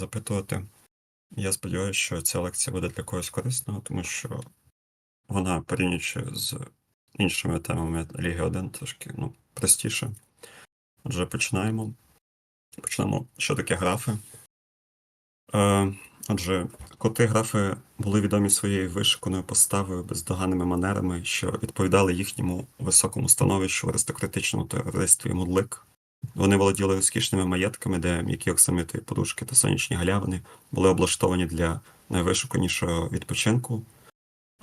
запитувати. Я сподіваюся, що ця лекція буде для когось корисною, тому що вона, порівнюючи з іншими темами Ліги 1, трошки ну, простіше. Отже, починаємо. Почнемо, що таке графи. Е, отже, коти графи були відомі своєю вишиканою поставою, бездоганними манерами, що відповідали їхньому високому становищу в аристократичному товаристві Мудлик. Вони володіли розкішними маєтками, де м'які оксамитові подушки та сонячні галявини були облаштовані для найвишуканішого відпочинку.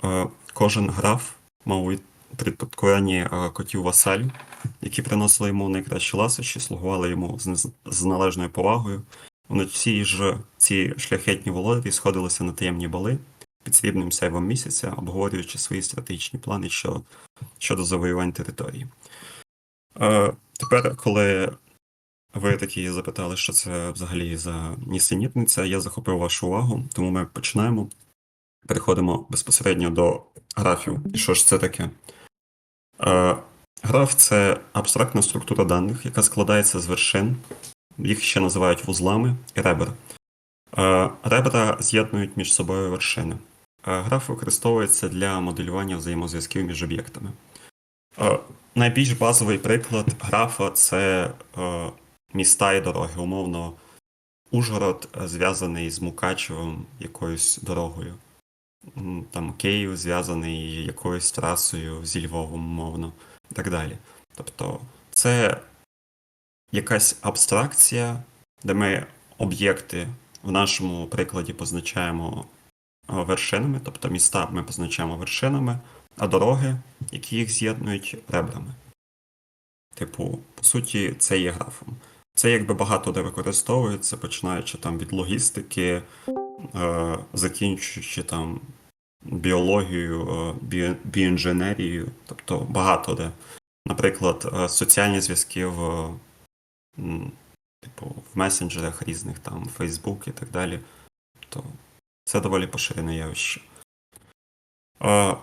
Е, Кожен граф мав у е, котів васалів, які приносили йому найкращі ласощі, слугували йому з, належною повагою. Вночі ж ці шляхетні володарі сходилися на таємні бали під срібним сяйвом місяця, обговорюючи свої стратегічні плани щодо завоювань території. Тепер, коли ви такі запитали, що це взагалі за нісенітниця, я захопив вашу увагу, тому ми починаємо. Переходимо безпосередньо до графів. І що ж це таке? Е, граф це абстрактна структура даних, яка складається з вершин, їх ще називають вузлами і ребер. Е, ребра з'єднують між собою вершини. Е, граф використовується для моделювання взаємозв'язків між об'єктами. Е, найбільш базовий приклад графа це е, міста і дороги. Умовно, Ужгород е, зв'язаний з Мукачевом якоюсь дорогою. Там Київ зв'язаний якоюсь трасою зі Львовом, умовно, і так далі. Тобто, це якась абстракція, де ми об'єкти в нашому прикладі позначаємо вершинами, тобто міста ми позначаємо вершинами, а дороги, які їх з'єднують ребрами. Типу, по суті, це є графом. Це якби багато де використовується, починаючи там від логістики, е, закінчуючи там біологією, е, біо, біоінженерією, тобто багато де. Наприклад, е, соціальні зв'язки в, м, типу, в месенджерах різних, там, Facebook і так далі. Тобто це доволі поширене явище. Е,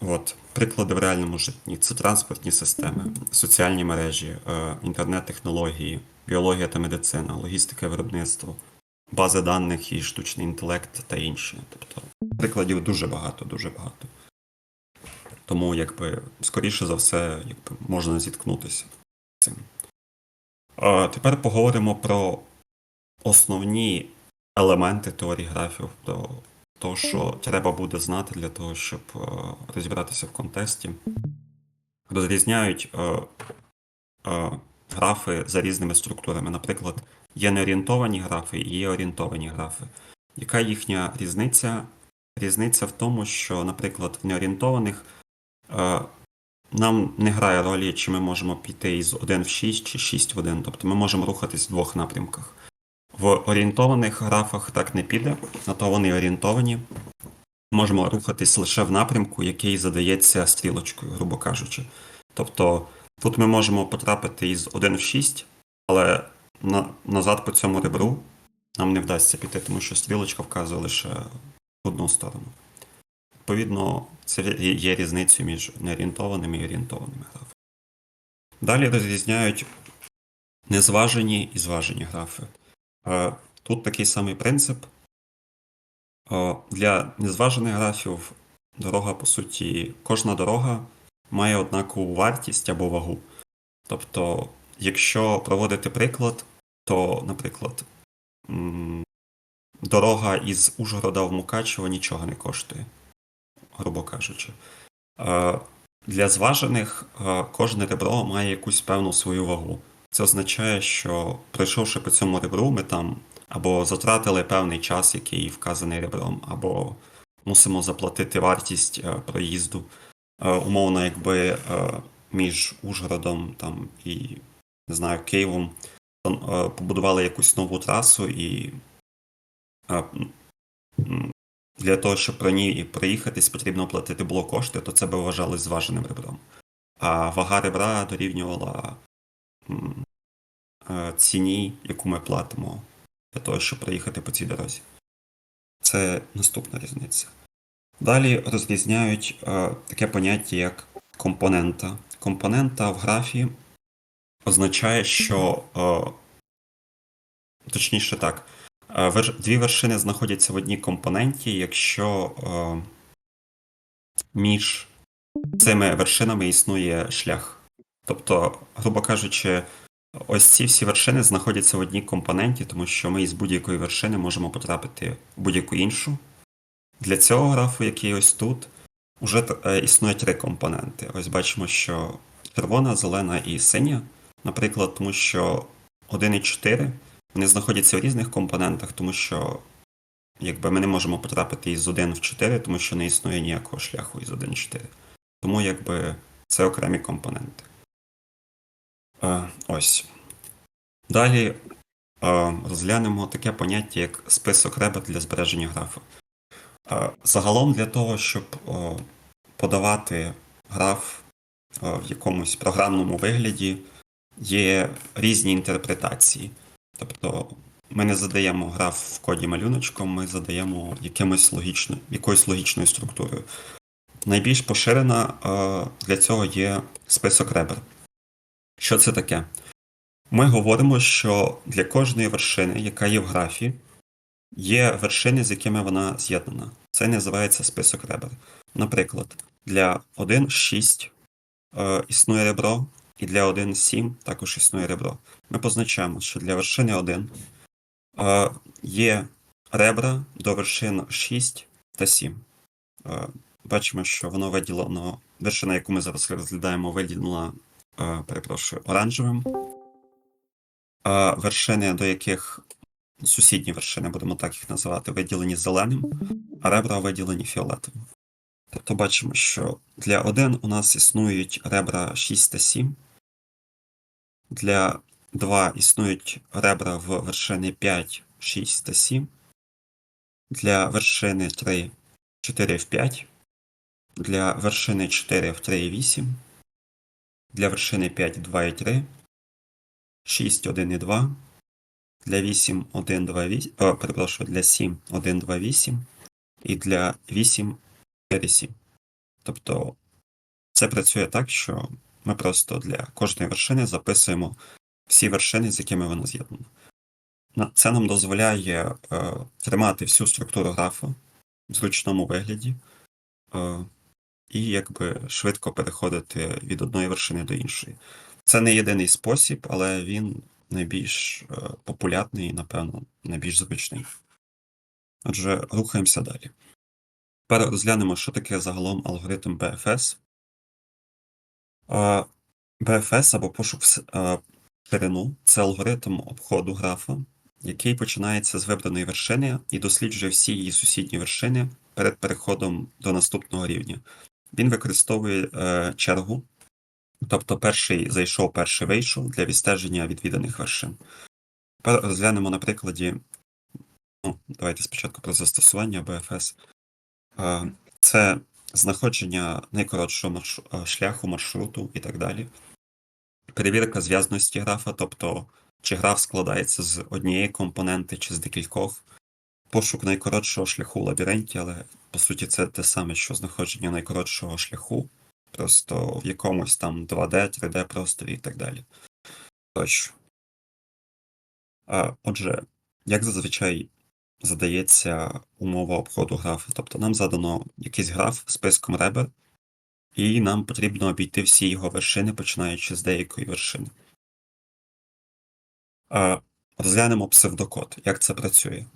От, приклади в реальному житті. Це транспортні системи, соціальні мережі, е, інтернет-технології, біологія та медицина, логістика виробництво, бази даних і штучний інтелект та інші. Тобто прикладів дуже багато, дуже багато. Тому, якби, скоріше за все, якби, можна зіткнутися з цим. Е, тепер поговоримо про основні елементи теорії графів, про то, що треба буде знати для того, щоб е, розібратися в контексті. Розрізняють е, е, графи за різними структурами. Наприклад, є неорієнтовані графи і є орієнтовані графи. Яка їхня різниця? Різниця в тому, що, наприклад, в неорієнтованих е, нам не грає ролі, чи ми можемо піти із 1 в 6 чи 6 в 1. Тобто ми можемо рухатись в двох напрямках. В орієнтованих графах так не піде, на то вони орієнтовані. Можемо рухатись лише в напрямку, який задається стрілочкою, грубо кажучи. Тобто тут ми можемо потрапити із 1 в 6, але на, назад по цьому ребру нам не вдасться піти, тому що стрілочка вказує лише в одну сторону. Відповідно, це є різницею між неорієнтованими і орієнтованими графами. Далі розрізняють незважені і зважені графи. Тут такий самий принцип. Для незважених графів дорога, по суті, кожна дорога має однакову вартість або вагу. Тобто, якщо проводити приклад, то, наприклад, дорога із Ужгорода в Мукачево нічого не коштує, грубо кажучи. Для зважених кожне ребро має якусь певну свою вагу. Це означає, що пройшовши по цьому ребру, ми там або затратили певний час, який вказаний ребром, або мусимо заплатити вартість е, проїзду. Е, умовно, якби е, між Ужгородом там, і не знаю, Києвом побудували якусь нову трасу, і для того, щоб про ній проїхатись, потрібно платити було кошти, то це би вважалось зваженим ребром. А вага ребра дорівнювала ціні, яку ми платимо для того, щоб проїхати по цій дорозі. Це наступна різниця. Далі розрізняють е, таке поняття, як компонента. Компонента в графі означає, що е, точніше так, Е, Дві вершини знаходяться в одній компоненті, якщо е, між цими вершинами існує шлях. Тобто, грубо кажучи, ось ці всі вершини знаходяться в одній компоненті, тому що ми із будь-якої вершини можемо потрапити в будь-яку іншу. Для цього графу, який ось тут, вже е, існує три компоненти. Ось бачимо, що червона, зелена і синя, наприклад, тому що 1 і 4 вони знаходяться в різних компонентах, тому що якби ми не можемо потрапити із 1 в 4, тому що не існує ніякого шляху із 1 в 4. Тому якби це окремі компоненти. Е, ось. Далі е, розглянемо таке поняття, як список ребер для збереження графу. Е, Загалом для того, щоб подавати граф в якомусь програмному вигляді, є різні інтерпретації. Тобто ми не задаємо граф в коді малюночком, ми задаємо якимось логічно, якоюсь логічною структурою. Найбільш поширена для цього є список ребер. Що це таке? Ми говоримо, що для кожної вершини, яка є в графі, є вершини, з якими вона з'єднана. Це називається список ребер. Наприклад, для 1.6 е, існує ребро, і для 1.7 також існує ребро. Ми позначаємо, що для вершини 1 е, є ребра до вершин 6 та 7. Е, бачимо, що воно виділено, вершина, яку ми зараз розглядаємо, виділена, перепрошую, оранжевим. Вершини, до яких сусідні вершини, будемо так їх називати, виділені зеленим, а ребра виділені фіолетовим. Тобто бачимо, що для 1 у нас існують ребра 6 та 7, для 2 існують ребра в вершини 5, 6 та 7, для вершини 3 4 в 5, для вершини 4 в 3 і 8, для вершини 5 2 і 3, 6 1 і 2, для 8 1 2 8, о, перепрошую, для 7 1 2 8 і для 8 4 7. Тобто це працює так, що ми просто для кожної вершини записуємо всі вершини, з якими вона з'єднана. Це нам дозволяє е, тримати всю структуру графу в зручному вигляді е, і якби швидко переходити від одної вершини до іншої. Це не єдиний спосіб, але він найбільш е, популярний і, напевно, найбільш зручний. Отже, рухаємося далі. Тепер розглянемо, що таке загалом алгоритм BFS. Е, BFS або пошук в е, ширину це алгоритм обходу графа, який починається з вибраної вершини і досліджує всі її сусідні вершини перед переходом до наступного рівня. Він використовує е, чергу, тобто перший зайшов, перший вийшов для відстеження відвіданих вершин. Тепер розглянемо на прикладі. Ну, давайте спочатку про застосування BFS. Е, Це знаходження найкоротшого марш- е, шляху, маршруту і так далі. Перевірка зв'язності графа, тобто чи граф складається з однієї компоненти чи з декількох. Пошук найкоротшого шляху в лабіринті, але по суті це те саме, що знаходження найкоротшого шляху, просто в якомусь там 2D, 3D просторі і так далі. Тощо. А, Отже, як зазвичай задається умова обходу графа. Тобто нам задано якийсь граф списком ребер, і нам потрібно обійти всі його вершини, починаючи з деякої вершини. А, Розглянемо псевдокод. Як це працює?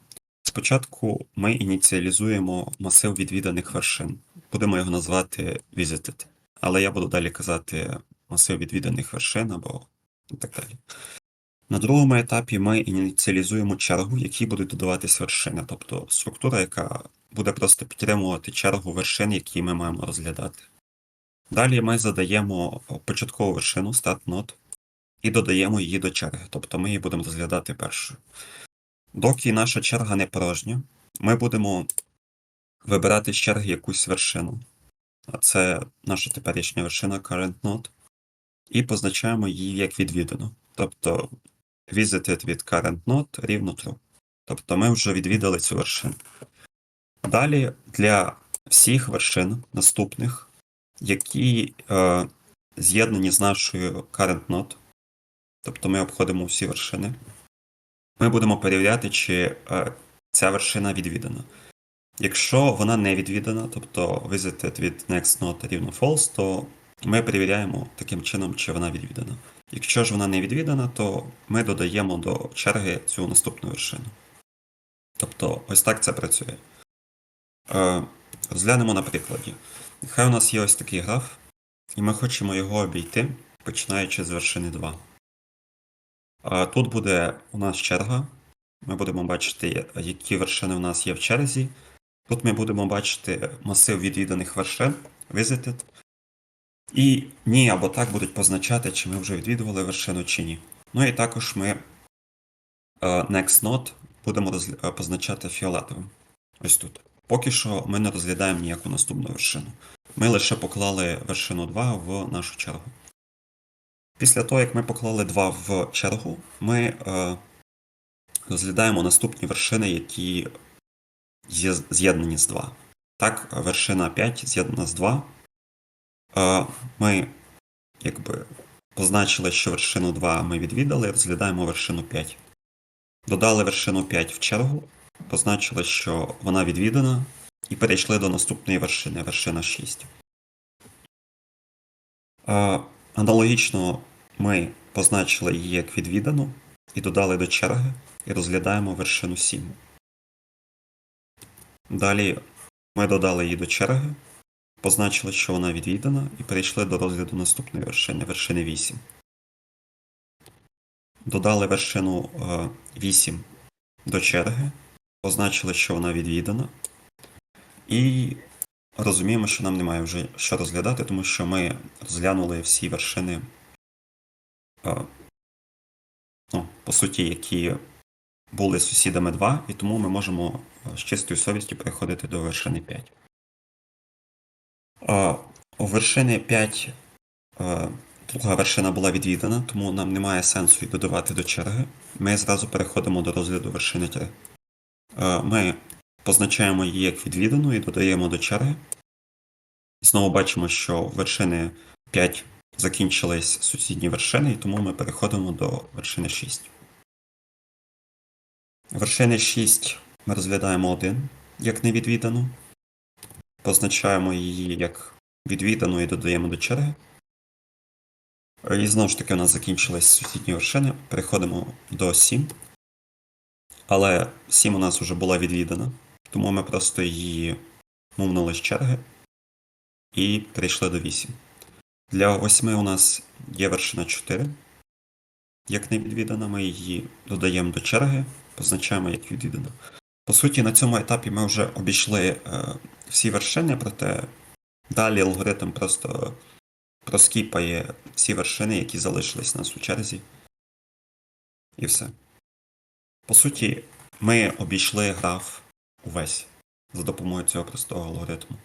Спочатку ми ініціалізуємо масив відвіданих вершин. Будемо його назвати Visited. Але я буду далі казати масив відвіданих вершин або так далі. На другому етапі ми ініціалізуємо чергу, якій будуть додаватись вершини, тобто структура, яка буде просто підтримувати чергу вершин, які ми маємо розглядати. Далі ми задаємо початкову вершину start node і додаємо її до черги, тобто ми її будемо розглядати першою. Доки наша черга не порожня, ми будемо вибирати з черги якусь вершину. А це наша теперішня вершина current node, і позначаємо її як відвідану. Тобто visited від current node рівно true. Тобто ми вже відвідали цю вершину. Далі для всіх вершин наступних, які е, з'єднані з нашою current node, тобто ми обходимо всі вершини, ми будемо перевіряти, чи е, ця вершина відвідана. Якщо вона не відвідана, тобто visited від next node рівно false, то ми перевіряємо таким чином, чи вона відвідана. Якщо ж вона не відвідана, то ми додаємо до черги цю наступну вершину. Тобто, ось так це працює. Е, розглянемо на прикладі. Нехай у нас є ось такий граф, і ми хочемо його обійти, починаючи з вершини 2. Тут буде у нас черга. Ми будемо бачити, які вершини у нас є в черзі. Тут ми будемо бачити масив відвіданих вершин, visited. І ні або так будуть позначати, чи ми вже відвідували вершину чи ні. Ну і також ми е, next node будемо е, позначати фіолетовим. Ось тут. Поки що ми не розглядаємо ніяку наступну вершину. Ми лише поклали вершину 2 в нашу чергу. Після того, як ми поклали 2 в чергу, ми е, розглядаємо наступні вершини, які з'єднані з 2. Так, вершина 5 з'єднана з 2. Е, Ми якби позначили, що вершину 2 ми відвідали, розглядаємо вершину 5. Додали вершину 5 в чергу, позначили, що вона відвідана, і перейшли до наступної вершини, вершина 6. Е, Аналогічно ми позначили її як відвідану і додали до черги, і розглядаємо вершину 7. Далі ми додали її до черги, позначили, що вона відвідана, і перейшли до розгляду наступної вершини, вершини 8. Додали вершину е, 8 до черги, позначили, що вона відвідана, і розуміємо, що нам немає вже що розглядати, тому що ми розглянули всі вершини, е, ну, по суті, які були сусідами 2, і тому ми можемо е, з чистою совістю переходити до вершини 5. Е, У вершини 5 е, друга вершина була відвідана, тому нам немає сенсу її додавати до черги. Ми зразу переходимо до розгляду вершини 3. Е, Ми позначаємо її як відвідану і додаємо до черги. Знову бачимо, що вершини 5 закінчились сусідні вершини, і тому ми переходимо до вершини 6. Вершини 6 ми розглядаємо один як невідвідану. Позначаємо її як відвідану і додаємо до черги. І знову ж таки у нас закінчились сусідні вершини. Переходимо до 7. Але 7 у нас вже була відвідана, тому ми просто її мовнули з черги і перейшли до 8. Для 8 у нас є вершина 4. Як не відвідана, ми її додаємо до черги, позначаємо як відвідана. По суті, на цьому етапі ми вже обійшли е, всі вершини, проте далі алгоритм просто проскіпає всі вершини, які залишились нас у черзі. І все. По суті, ми обійшли граф увесь за допомогою цього простого алгоритму.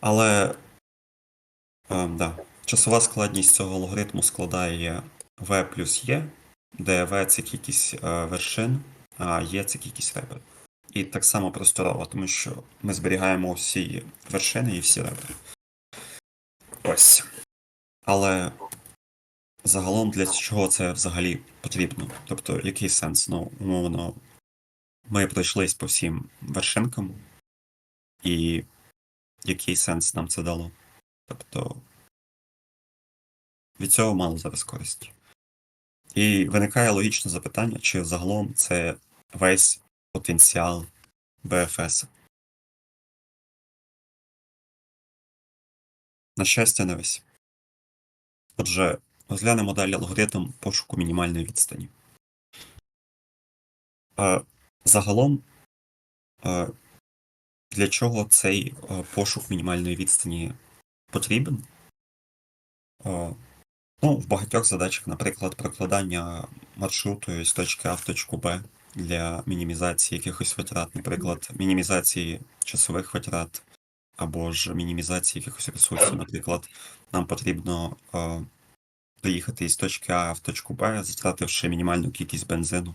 Але е, да, часова складність цього алгоритму складає v плюс e, де v це кількість е, вершин, а e це кількість ребер. І так само просторова, тому що ми зберігаємо всі вершини і всі ребри. Ось. Але загалом для чого це взагалі потрібно? Тобто, який сенс? Ну, умовно, ми пройшлись по всім вершинкам, і який сенс нам це дало? Тобто від цього мало зараз користі. І виникає логічне запитання, чи загалом це весь потенціал БФС. На щастя, не весь. Отже, розглянемо далі алгоритм пошуку мінімальної відстані. Е, Загалом, е, для чого цей е, пошук мінімальної відстані потрібен? Е, Ну, в багатьох задачах, наприклад, прокладання маршруту з точки А в точку Б для мінімізації якихось витрат, наприклад, мінімізації часових витрат або ж мінімізації якихось ресурсів. Наприклад, нам потрібно е, доїхати із точки А в точку Б, затративши мінімальну кількість бензину.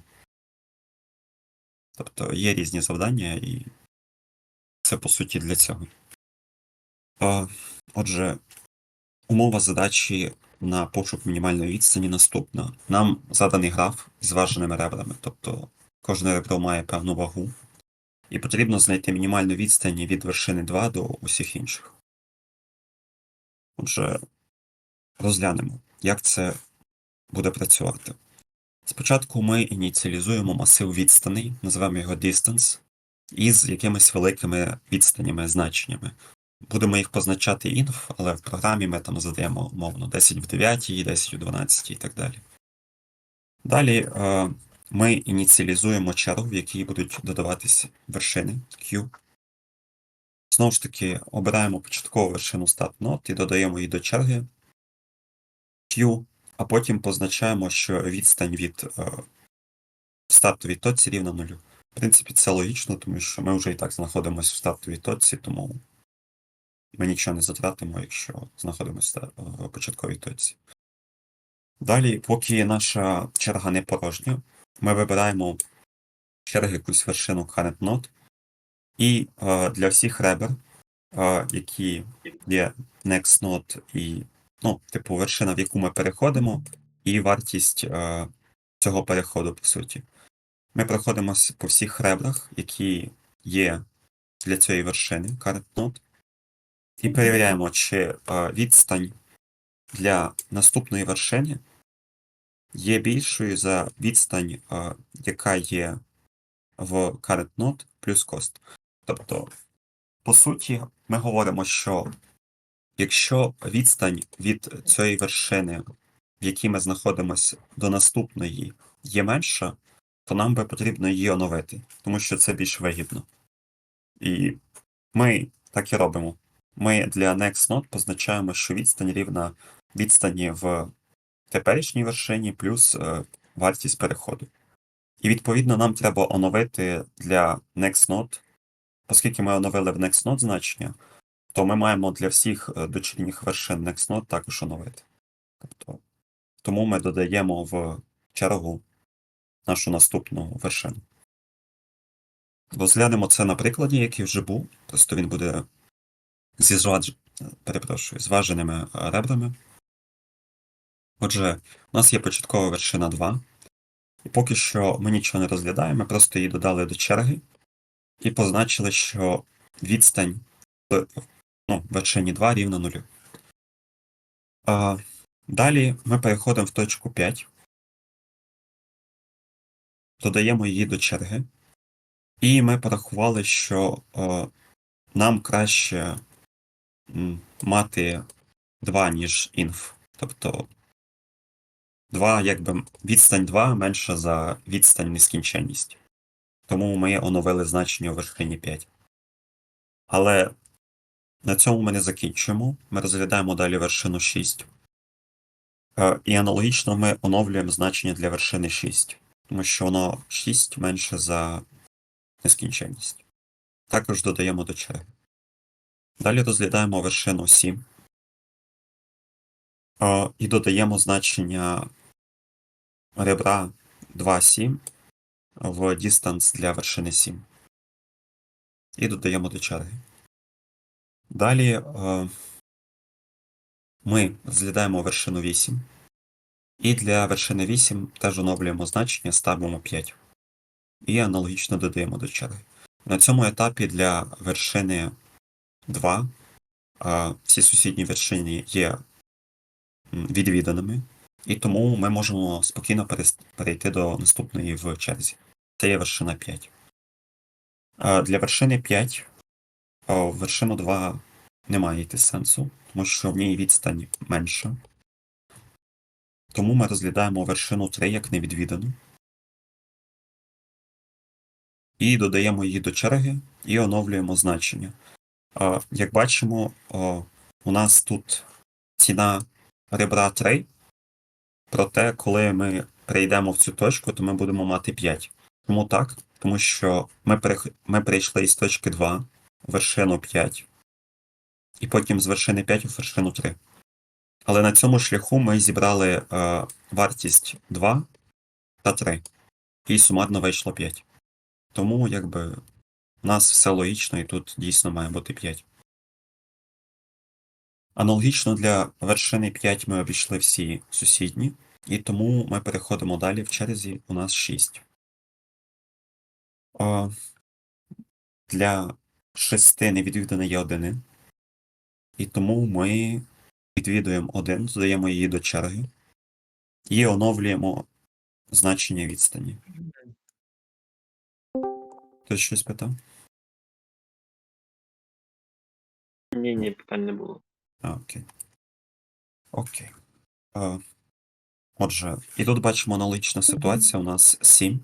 Тобто є різні завдання, і це по суті для цього. Отже, умова задачі на пошук мінімальної відстані наступна. Нам заданий граф з важеними ребрами, тобто кожне ребро має певну вагу, і потрібно знайти мінімальну відстань від вершини 2 до усіх інших. Отже, розглянемо, як це буде працювати. Спочатку ми ініціалізуємо масив відстаней, називаємо його distance, із якимись великими відстанями, значеннями. Будемо їх позначати inf, але в програмі ми там задаємо умовно 10 в 9, 10 в 12 і так далі. Далі е, ми ініціалізуємо чергу, в якій будуть додаватися вершини Q. Знову ж таки, обираємо початкову вершину StatNode і додаємо її до черги Q, а потім позначаємо, що відстань від е, стартовій точці рівна нулю. В принципі, це логічно, тому що ми вже і так знаходимося в стартовій точці, тому ми нічого не затратимо, якщо знаходимося в початковій точці. Далі, поки наша черга не порожня, ми вибираємо черги якусь вершину current node, і е, для всіх ребер, е, які є next node і, ну, типу, вершина, в яку ми переходимо, і вартість е, цього переходу, по суті. Ми проходимося по всіх ребрах, які є для цієї вершини current node, і перевіряємо, чи відстань для наступної вершини є більшою за відстань, яка є в current node плюс cost. Тобто, по суті, ми говоримо, що якщо відстань від цієї вершини, в якій ми знаходимося, до наступної є менша, то нам би потрібно її оновити, тому що це більш вигідно. І ми так і робимо. Ми для next node позначаємо, що відстань рівна відстані в теперішній вершині плюс е, вартість переходу. І відповідно нам треба оновити для next node, оскільки ми оновили в next node значення, то ми маємо для всіх е, дочірніх вершин next node також оновити. Тобто, тому ми додаємо в чергу нашу наступну вершину. Розглянемо це на прикладі, який вже був. Просто він буде зі зваж... перепрошую, зваженими е, ребрами. Отже, у нас є початкова вершина 2. І поки що ми нічого не розглядаємо, ми просто її додали до черги і позначили, що відстань в ну, вершині 2 рівна 0. А, Далі ми переходимо в точку 5, додаємо її до черги, і ми порахували, що о, нам краще мати 2, ніж inf. Тобто 2, якби відстань 2 менша за відстань нескінченність. Тому ми оновили значення у вершині 5. Але на цьому ми не закінчуємо. Ми розглядаємо далі вершину 6. Е, І аналогічно ми оновлюємо значення для вершини 6, тому що воно 6 менше за нескінченність. Також додаємо до черги. Далі розглядаємо вершину 7. Е, І додаємо значення ребра 2,7 в distance для вершини 7. І додаємо до черги. Далі е, ми розглядаємо вершину 8. І для вершини 8 теж оновлюємо значення, ставимо 5. І аналогічно додаємо до черги. На цьому етапі для вершини 2 е, всі сусідні вершини є відвіданими, і тому ми можемо спокійно перейти до наступної в черзі. Це є вершина 5. Е, Для вершини 5 е, в вершину 2 немає йти сенсу, тому що в ній відстань менша. Тому ми розглядаємо вершину 3 як невідвідану. І додаємо її до черги і оновлюємо значення. Е, Як бачимо, у нас тут ціна ребра 3, проте, коли ми перейдемо в цю точку, то ми будемо мати 5. Чому так? Тому що ми, ми перейшли із точки 2 в вершину 5, і потім з вершини 5 у вершину 3. Але на цьому шляху ми зібрали е, вартість 2 та 3, і сумарно вийшло 5. Тому, якби, у нас все логічно, і тут дійсно має бути 5. Аналогічно для вершини 5 ми обійшли всі сусідні, і тому ми переходимо далі в черзі. У нас 6. О, для 6 невідвіданої є 1. І тому ми відвідуємо 1, додаємо її до черги і оновлюємо значення відстані. Хтось щось питав? Ні, ні, питань не було. Окей. Окей. Отже, і тут бачимо аналогічна ситуація. У нас 7.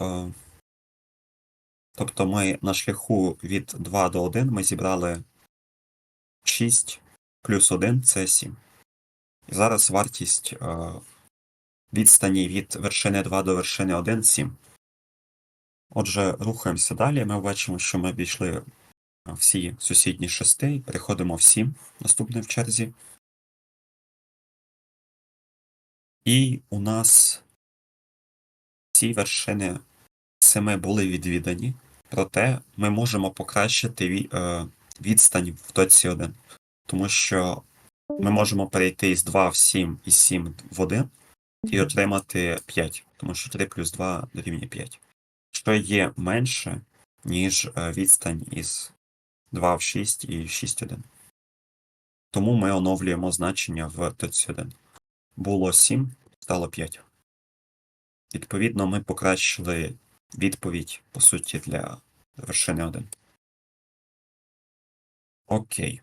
Е, тобто ми на шляху від 2 до 1 ми зібрали 6 плюс 1 це 7. І зараз вартість е, відстані від вершини 2 до вершини 1 7. Отже, рухаємося далі. Ми бачимо, що ми обійшли всі сусідні шести, переходимо в 7, наступне в черзі. І у нас ці вершини 7 були відвідані, проте ми можемо покращити е, відстань в точці 1. Тому що ми можемо перейти з 2 в 7 і 7 в 1 і отримати 5, тому що 3 плюс 2 дорівнює 5. Що є менше, ніж е, відстань із 2 в 6 і 6 1. Тому ми оновлюємо значення в точці 1. Було 7, стало 5. Відповідно, ми покращили відповідь, по суті, для вершини 1. Окей.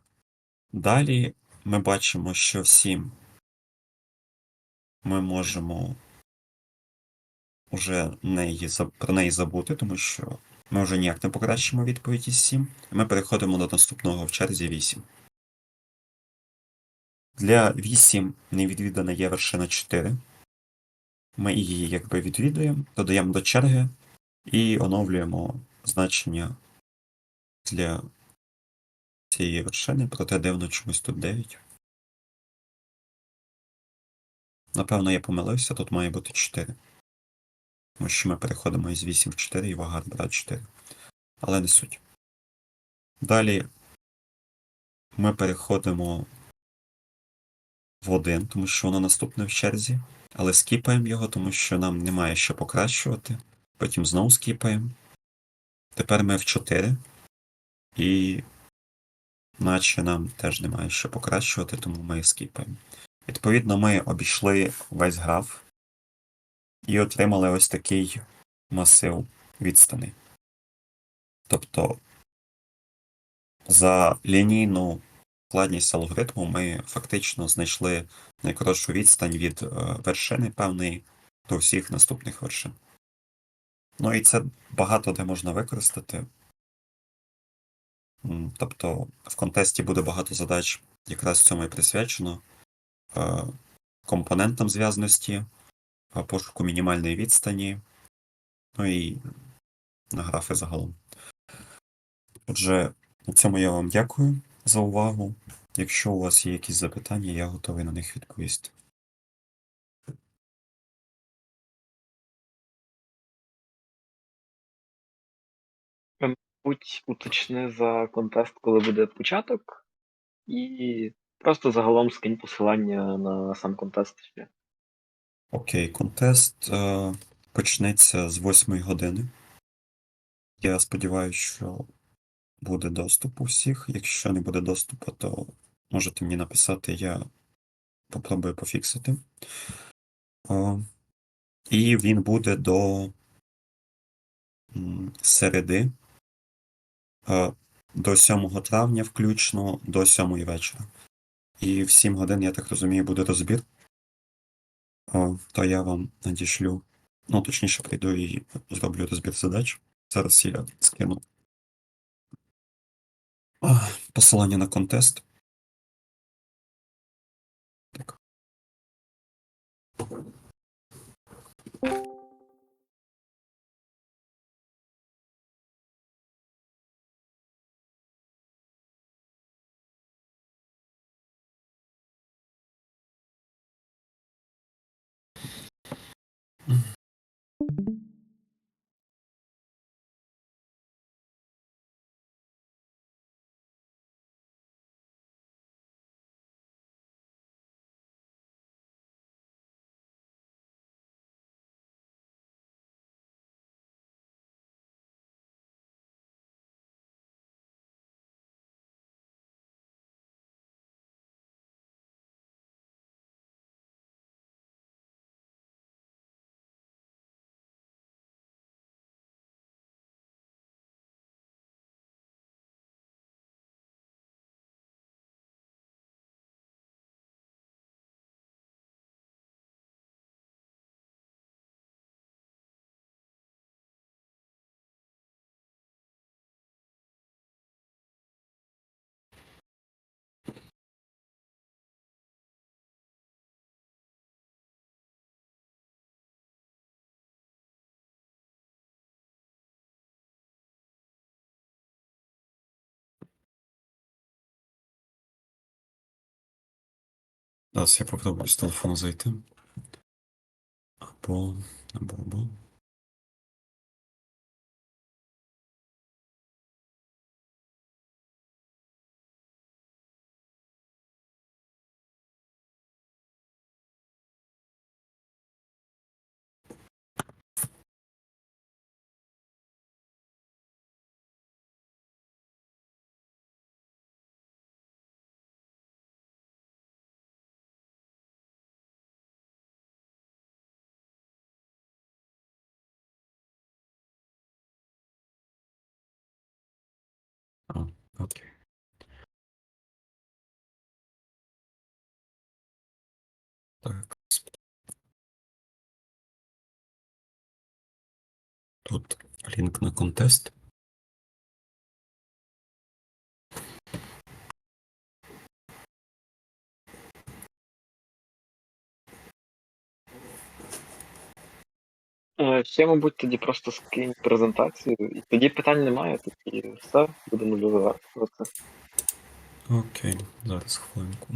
Далі ми бачимо, що 7 ми можемо вже неї, про неї забути, тому що ми вже ніяк не покращимо відповідь із 7. Ми переходимо до наступного в черзі 8. Для 8 невідвідана є вершина 4. Ми її якби відвідуємо, додаємо до черги і оновлюємо значення для цієї вершини, проте дивно чомусь тут 9. Напевно, я помилився, тут має бути 4. Тому що ми переходимо із 8 в 4 і вага брат 4. Але не суть. Далі ми переходимо в 1, тому що воно наступне в черзі. Але скіпаємо його, тому що нам немає що покращувати. Потім знову скіпаємо. Тепер ми в 4. І наче нам теж немає що покращувати, тому ми скіпаємо. Відповідно, ми обійшли весь граф і отримали ось такий масив відстані. Тобто за лінійну складність алгоритму ми фактично знайшли найкоротшу відстань від е, вершини певної до всіх наступних вершин. Ну і це багато де можна використати. Тобто в контесті буде багато задач, якраз цьому і присвячено е, компонентам зв'язності, пошуку мінімальної відстані, ну і на графи загалом. Отже, на цьому я вам дякую за увагу. Якщо у вас є якісь запитання, я готовий на них відповісти. Будь уточни за контест, коли буде початок, і просто загалом скинь посилання на сам контест. Окей, контест е, почнеться з 8 години. Я сподіваюся, що буде доступ у всіх. Якщо не буде доступу, то можете мені написати, я попробую пофіксити. О, і він буде до середи, е, до 7 травня, включно до 7 вечора. І в 7 годин, я так розумію, буде розбір. То я вам надішлю. Ну, точніше, прийду і зроблю розбір задач. Зараз я скину посилання на контест. Так. Зараз я попробую з телефону зайти. Або. Або, або. Окей. Так. Тут лінк на контест. Ще, мабуть, тоді просто скинь презентацію, і тоді питань немає, тоді все, будемо це. Окей, зараз хвилинку.